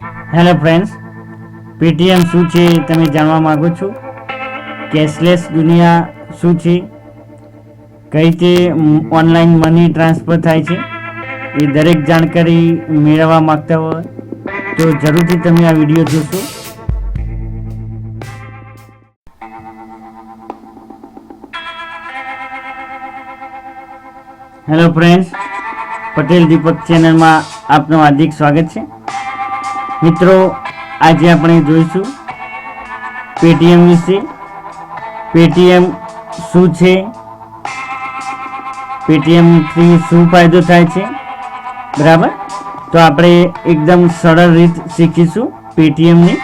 Hello friends Paytm શું છે તમે જાણવા માગો છો? કેશલેસ દુનિયા શું છે? કઈ રીતે ઓનલાઈન મની ટ્રાન્સફર થાય છે? એ દરેક જાણકારી મેળવવા માગતા હોય તો જરૂરથી તમે આ વીડિયો જોશો. હેલો ફ્રેન્ડ્સ પટેલ દીપક ચેનલમાં આપનું હાર્દિક સ્વાગત છે. મિત્રો, આજે આપણે જોઈશું પેટીએમ વિશે. પેટીએમ શું છે? પેટીએમથી શું ફાયદો થાય છે? બરાબર? તો આપણે એકદમ સરળ રીત શીખીશું પેટીએમની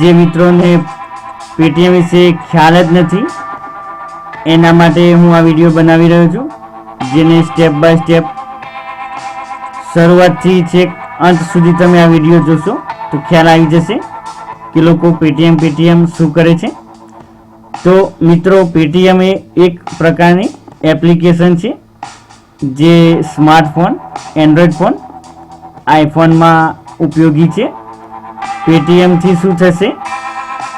જે મિત્રોને પેટીએમ વિશે ખ્યાલ જ નથી, એના માટે હું આ વીડિયો બનાવી રહ્યો છું, જેને સ્ટેપ બાય સ્ટેપ શરૂઆતથી છેક અંત સુધી તમે આ વીડિયો જોશો તો ખ્યાલ આવી જશે કે લોકો પેટીએમ પેટીએમ શું કરે છે. તો મિત્રો પેટીએમ એ એક પ્રકારની એપ્લિકેશન છે જે સ્માર્ટફોન એન્ડ્રોઈડ ફોન આઈફોનમાં ઉપયોગી છે. પેટીએમથી શું થશે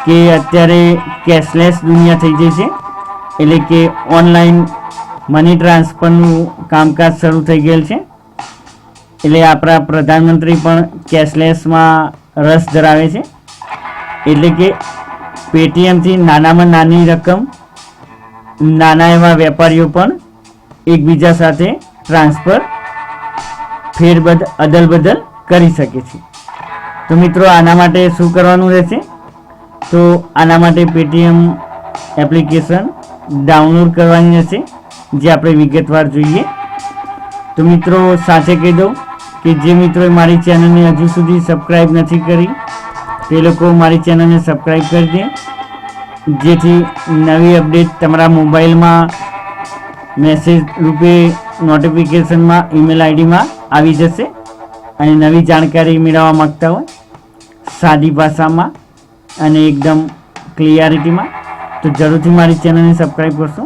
કે અત્યારે કેશલેસ દુનિયા થઈ જઈ છે એટલે કે ઓનલાઈન મની ટ્રાન્સફરનું કામકાજ શરૂ થઈ ગયેલ છે. એટલે આપણા પ્રધાનમંત્રી પણ કેશલેસમાં રસ ધરાવે છે. એટલે કે પેટીએમથી નાનામાં નાની રકમ, નાના એવા વેપારીઓ પણ એકબીજા સાથે ટ્રાન્સફર, ફેરબદ અદલ બદલ કરી શકે છે. તો મિત્રો, આના માટે શું કરવાનું રહેશે? તો આના માટે પેટીએમ એપ્લિકેશન ડાઉનલોડ કરવાની રહેશે, જે આપણે વિગતવાર જોઈએ. તો મિત્રો, સાથે કહી દઉં કે જે મિત્રોએ મારી ચેનલને હજુ સુધી સબસ્ક્રાઈબ નથી કરી, તે લોકો મારી ચેનલને સબસ્ક્રાઈબ કરી દે. જેથી નવી અપડેટ તમારા મોબાઈલમાં મેસેજ રૂપે નોટિફિકેશનમાં ઈમેલ આઈડીમાં આવી જશે અને નવી જાણકારી મેળવવા માગતા હોય, સાદી ભાષામાં અને એકદમ ક્લિયરિટીમાં, તો જરૂરથી મારી ચેનલને સબસ્ક્રાઈબ કરશો.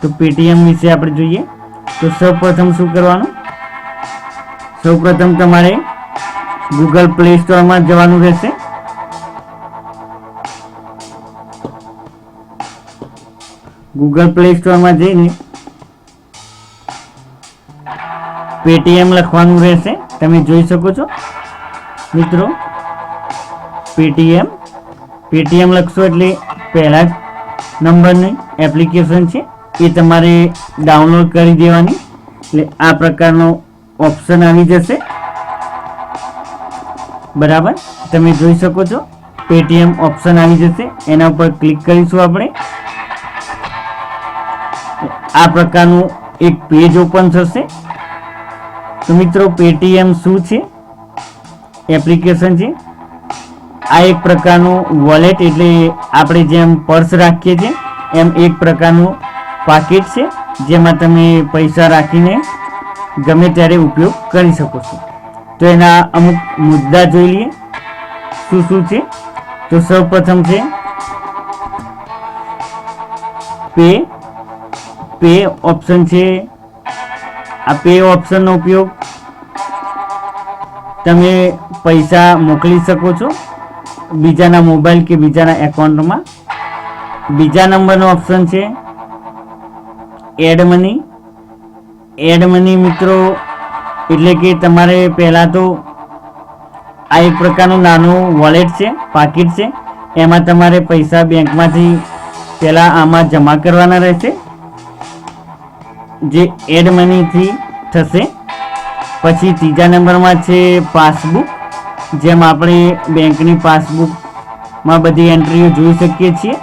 તો પેટીએમ વિશે આપણે જોઈએ, તો સૌપ્રથમ શું કરવાનું? સૌપ્રથમ તમારે ગૂગલ પ્લે સ્ટોરમાં જવાનું રહેશે. ગૂગલ પ્લે સ્ટોરમાં જઈને પેટીએમ લખવાનું રહેશે. તમે જોઈ શકો છો. મિત્રો પેટીએમ પેટીએમ લખશો એટલે પહેલા જ નંબરની એપ્લિકેશન છે એ તમારે ડાઉનલોડ કરી દેવાની. એટલે આ પ્રકારનો ઓપ્શન આવી જશે. બરાબર? તમે જોઈ શકો છો. પેટીએમ ઓપ્શન આવી જશે. એના ઉપર ક્લિક કરીશું આપણે. આ પ્રકારનું એક પેજ ઓપન થશે. તો મિત્રો પેટીએમ શું છે? એપ્લિકેશન છે. આ એક પ્રકારનું વોલેટ એટલે આપણે જેમ પર્સ રાખીએ છીએ, એમ એક પ્રકારનું પાકીટ છે. જેમાં તમે પૈસા રાખીને ગમે ત્યારે ઉપયોગ કરી શકો છો. તો એના અમુક મુદ્દા જોઈ લઈએ. શું શું છે? તો સૌપ્રથમ છે, પે પે ઓપ્શન છે. આ પે ઓપ્શનનો ઉપયોગ તમે પૈસા મોકલી શકો છો બીજાના મોબાઈલ કે બીજાના એકાઉન્ટમાં. બીજા નંબરનો ઓપ્શન છે, એડ મની. એડ મની મિત્રો, એટલે કે તમારે પહેલાં તો આ એક પ્રકારનું નાનું વોલેટ છે, પાકીટ છે, એમાં તમારે પૈસા બેંકમાંથી પહેલાં આમાં જમા કરવાના રહેશે, જે એડ મનીથી થશે. પછી ત્રીજા નંબરમાં છે પાસબુક, જેમ આપણે બેંકની પાસબુકમાં બધી એન્ટ્રીઓ જોઈ શકીએ છીએ,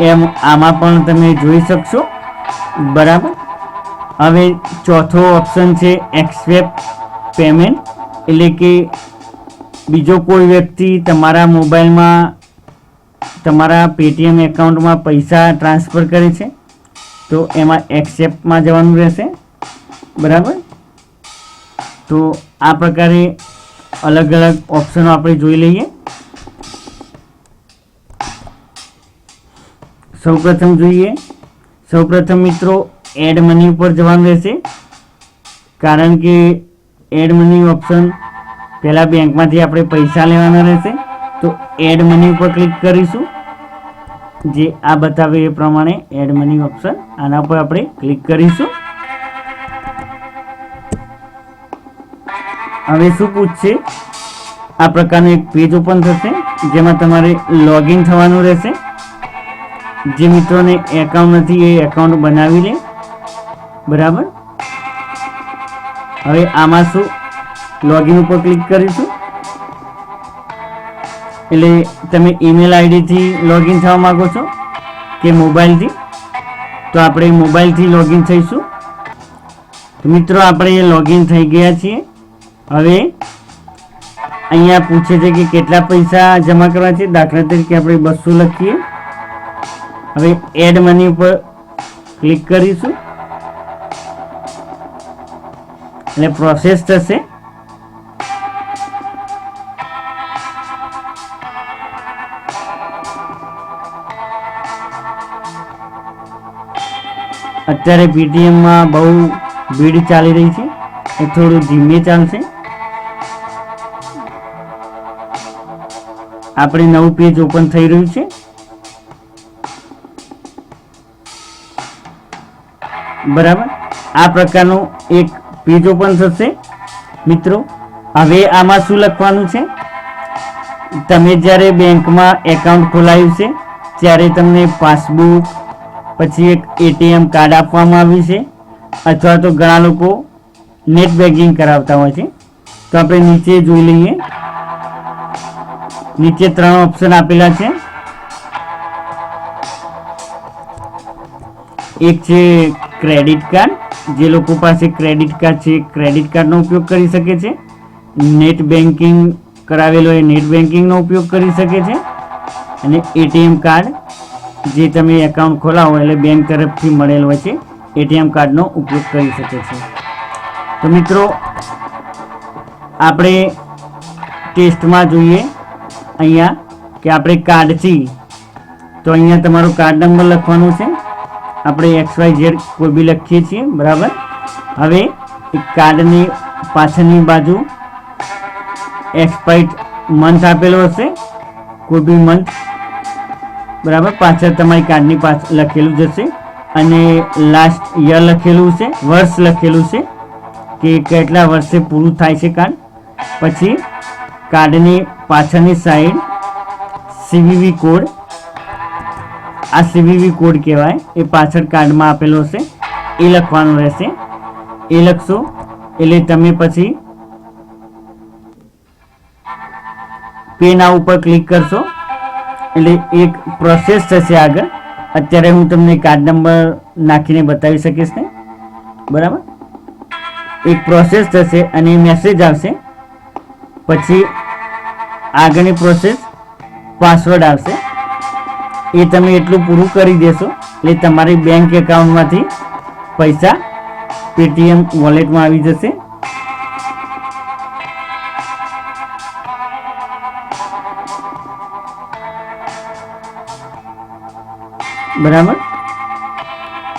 એમ આમાં પણ તમે જોઈ શકશો. બરાબર? હવે ચોથો ઓપ્શન છે એક્સેપ્ટ પેમેન્ટ એટલે કે બીજો કોઈ વ્યક્તિ તમારા મોબાઈલમાં તમારા પેટીએમ એકાઉન્ટમાં પૈસા ટ્રાન્સફર કરે છે, તો એમાં એક્સેપ્ટમાં જવાનું રહેશે. બરાબર? તો આ પ્રકારે અલગ અલગ ઓપ્શનો આપણે જોઈ લઈએ. સૌપ્રથમ જોઈએ. સૌપ્રથમ મિત્રો એડ મની ઉપર જવાનું રહેશે. કારણ કે એડ મની ઓપ્શન પહેલાં બેંકમાંથી આપણે પૈસા લેવાના રહેશે. તો એડ મની ઉપર ક્લિક કરીશું. જે આ બતાવે એ પ્રમાણે એડ મની ઓપ્શન આના પર આપણે ક્લિક કરીશું. હવે શું પૂછશે? આ પ્રકારનું એક પેજ ઓપન થશે, જેમાં તમારે લોગિન થવાનું રહેશે. જે મિત્રોને એકાઉન્ટ નથી, એ એકાઉન્ટ બનાવી લે. બરાબર? હવે આમાં શું? લોગિન ઉપર ક્લિક કરીશું. એટલે તમે ઈમેલ આઈડીથી લોગિન થવા માંગો છો કે મોબાઈલથી? તો આપણે મોબાઈલથી લોગિન થઈશું. તો મિત્રો, આપણે લોગિન થઈ ગયા છીએ. હવે અહીંયા પૂછે છે કે કેટલા પૈસા જમા કરવા છે? દાખલા તરીકે આપણે બસો લખીએ. હવે એડ મની ઉપર ક્લિક કરીશું. એટલે પ્રોસેસ થશે અત્યારે પેટીએમમાં બહુ ભીડ ચાલી રહી છે. એ થોડું ધીમે ચાલશે. આપણે નવું પેજ ઓપન થઈ રહ્યું છે. બરાબર? આ પ્રકારનું એક પેજ ઓપન થશે. મિત્રો, હવે આમાં શું લખવાનું છે? તમે જ્યારે બેંકમાં એકાઉન્ટ ખોલાવ્યું છે, ત્યારે તમને પાસબુક, પછી એક એટીએમ કાર્ડ આપવામાં આવ્યું છે, અથવા તો ઘણા લોકો નેટ બેન્કિંગ કરાવતા હોય છે. તો આપણે નીચે જોઈ લઈએ. નીચે ત્રણ ઓપ્શન આપેલા છે. એક છે ક્રેડિટ કાર્ડ જે લોકો પાસે ક્રેડિટ કાર્ડ છે ક્રેડિટ કાર્ડનો ઉપયોગ કરી શકે છે. નેટ બેન્કિંગ કરાવેલો એ નેટ બેન્કિંગનો ઉપયોગ કરી શકે છે. અને એટીએમ કાર્ડ જે તમે એકાઉન્ટ ખોલાવો એટલે બેંક તરફથી મળેલ હોય છે એટીએમ કાર્ડનો ઉપયોગ કરી શકે છે. તો મિત્રો, આપણે ટેસ્ટમાં જોઈએ અહીંયા કે આપણે કાર્ડથી તો અહીંયા તમારો કાર્ડ નંબર લખવાનો છે. આપણે એક્સ વાય ઝેડ કોઈ બી લખીએ છીએ, બરાબર? હવે કાર્ડની પાછળની બાજુ એક્સપાયર મંથ આપેલો હશે, કોઈ બી મંથ, બરાબર? પાછળ તમારી કાર્ડની પાછળ લખેલું જશે અને લાસ્ટ યર લખેલું છે, વર્ષ લખેલું છે, કે કેટલા વર્ષે પૂરું થાય છે કાર્ડ? પછી કાર્ડની પાછળની સાઈડ સીવીવી કોડ આ સીવીવી કોડ કહેવાય. એ પાછળ કાર્ડમાં આપેલો હશે એ લખવાનો રહેશે. એ લખશો. એટલે તમે પછી પે ના ઉપર ક્લિક કરશો. એટલે એક પ્રોસેસ થશે આગળ. અત્યારે હું તમને કાર્ડ નંબર નાખીને બતાવી શકીશ ને? બરાબર? એક પ્રોસેસ થશે અને મેસેજ આવશે. પછી આગળની પ્રોસેસ પાસવર્ડ આવશે. એ તમે એટલું પૂરું કરી દેશો. એટલે તમારી બેંક એકાઉન્ટમાંથી પૈસા પેટીએમ વોલેટમાં આવી જશે. બરાબર?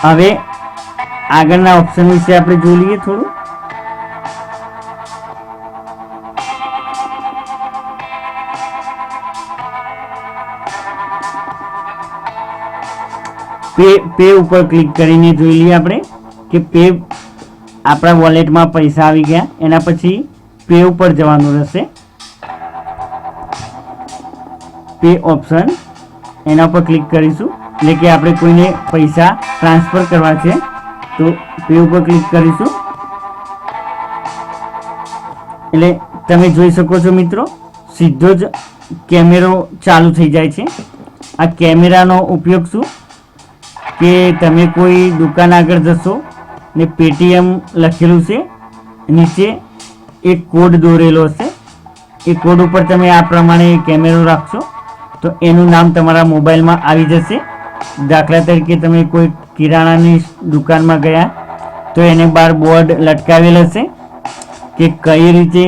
હવે આગળના ઓપ્શન વિશે આપણે જોઈ લઈએ થોડું. પે પે ઉપર ક્લિક કરીને જોઈ લઈએ આપણે કે પે આપણા વોલેટમાં પૈસા આવી ગયા. એના પછી પે ઉપર જવાનું રહેશે. પે ઓપ્શન એના પર ક્લિક કરીશું. એટલે કે આપણે કોઈને પૈસા ટ્રાન્સફર કરવા છે, તો પે ઉપર ક્લિક કરીશું. એટલે તમે જોઈ શકો છો મિત્રો, સીધો જ કેમેરો ચાલુ થઈ જાય છે. આ કેમેરાનો ઉપયોગ શું? કે તમે કોઈ દુકાન આગળ જશો ને પેટીએમ લખેલું છે, નીચે એક કોડ દોરેલો હશે. એ કોડ ઉપર તમે આ પ્રમાણે કેમેરો રાખશો, તો એનું નામ તમારા મોબાઈલમાં આવી જશે. દાખલા તરીકે તમે કોઈ કિરાણાની દુકાનમાં ગયા, તો એને બહાર બોર્ડ લટકાવેલ હશે કે કઈ રીતે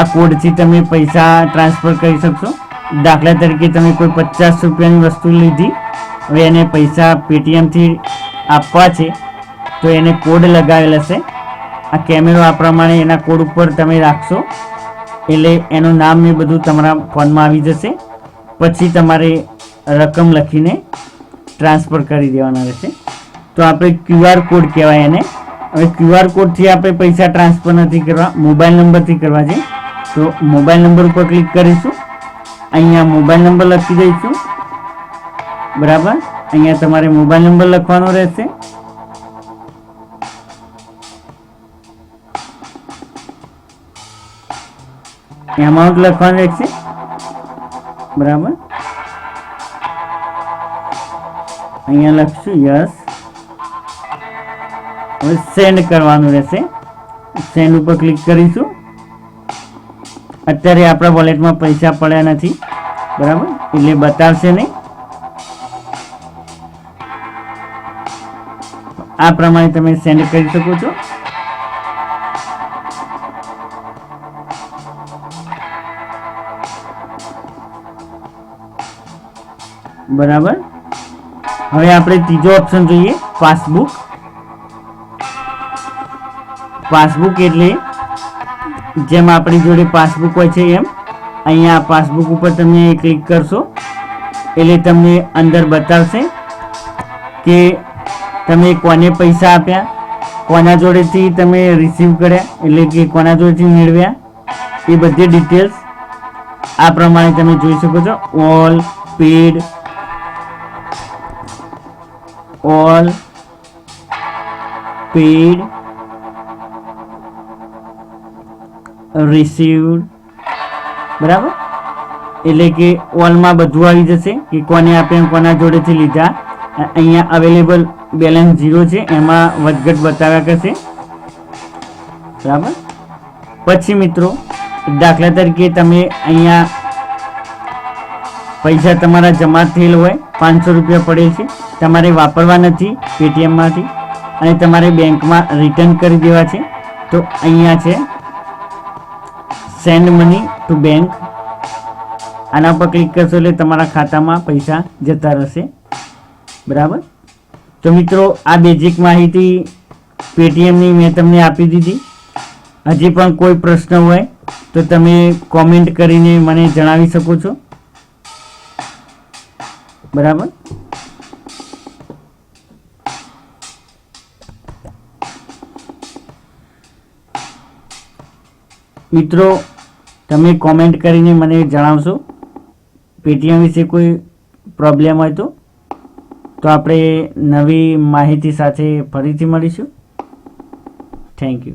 આ કોડથી તમે પૈસા ટ્રાન્સફર કરી શકશો. દાખલા તરીકે તમે કોઈ પચાસ રૂપિયાની વસ્તુ લીધી હવે એને પૈસા પેટીએમથી આપવા છે, તો એને કોડ લગાવેલ હશે આ કેમેરો આ પ્રમાણે એના કોડ ઉપર તમે રાખશો, એટલે એનું નામ ને બધું તમારા ફોનમાં આવી જશે. પછી તમારે રકમ લખીને ટ્રાન્સફર કરી દેવાના રહેશે. તો આપણે ક્યુઆર કોડ કહેવાય એને. હવે ક્યુઆર કોડથી આપણે પૈસા ટ્રાન્સફર નથી કરવા મોબાઈલ નંબરથી કરવા છે. તો મોબાઈલ નંબર ઉપર ક્લિક કરીશું. અહીંયા મોબાઈલ નંબર લખી દઈશું. બરાબર? અહીંયા તમારે મોબાઈલ નંબર લખવાનો રહેશે. એમાઉન્ટ લખવાનું રહેશે. બરાબર? અહીંયા લખશું યસ હવે સેન્ડ કરવાનું રહેશે. સેન્ડ ઉપર ક્લિક કરીશું. અત્યારે આપણા વોલેટમાં પૈસા પડ્યા નથી. બરાબર? એટલે બતાવશે નહીં. આ પ્રમાણે તમે સેન્ડ કરી શકો છો. બરાબર? હવે આપણે ત્રીજો ઓપ્શન જોઈએ પાસબુક પાસબુક એટલે જેમ આપણી જોડે પાસબુક હોય છે એમ, અહીંયા પાસબુક ઉપર તમે ક્લિક કરશો. એટલે તમને અંદર બતાવશે કે તમે કોને પૈસા આપ્યા? કોના જોડેથી તમે રિસીવ કર્યા? એટલે કે કોના જોડેથી મેળવ્યા? એ બધી ડિટેલ્સ આ પ્રમાણે તમે જોઈ શકો છો. All paid all paid received બરાબર? એટલે કે ઓલમાં બધું આવી જશે કે કોને આપ્યા, કોના જોડેથી લીધા? અહીંયા અવેલેબલ બેલેન્સ ઝીરો છે, એમાં વધઘટ બતાવ્યા કરશે બરાબર? પછી મિત્રો, દાખલા તરીકે તમે અહીંયા પૈસા તમારા જમા થયેલ હોય, પાંચસો રૂપિયા પડે છે, તમારે વાપરવા નથી પેટીએમમાંથી, અને તમારે બેંકમાં રિટર્ન કરી દેવા છે, તો અહીંયા છે, સેન્ડ મની ટુ બેંક. આના પર ક્લિક કરશો એટલે તમારા ખાતામાં પૈસા જતા રહેશે. બરાબર? તો મિત્રો, આ બેઝિક માહિતી પેટીએમની મેં તમને આપી દીધી. હજી પણ કોઈ પ્રશ્ન હોય તો તમે કોમેન્ટ કરીને મને જણાવી શકો છો. બરાબર? મિત્રો, તમે કોમેન્ટ કરીને મને જણાવશો. પેટીએમ વિશે કોઈ પ્રોબ્લેમ હોય તો? તો આપણે નવી માહિતી સાથે ફરીથી મળીશું. Thank you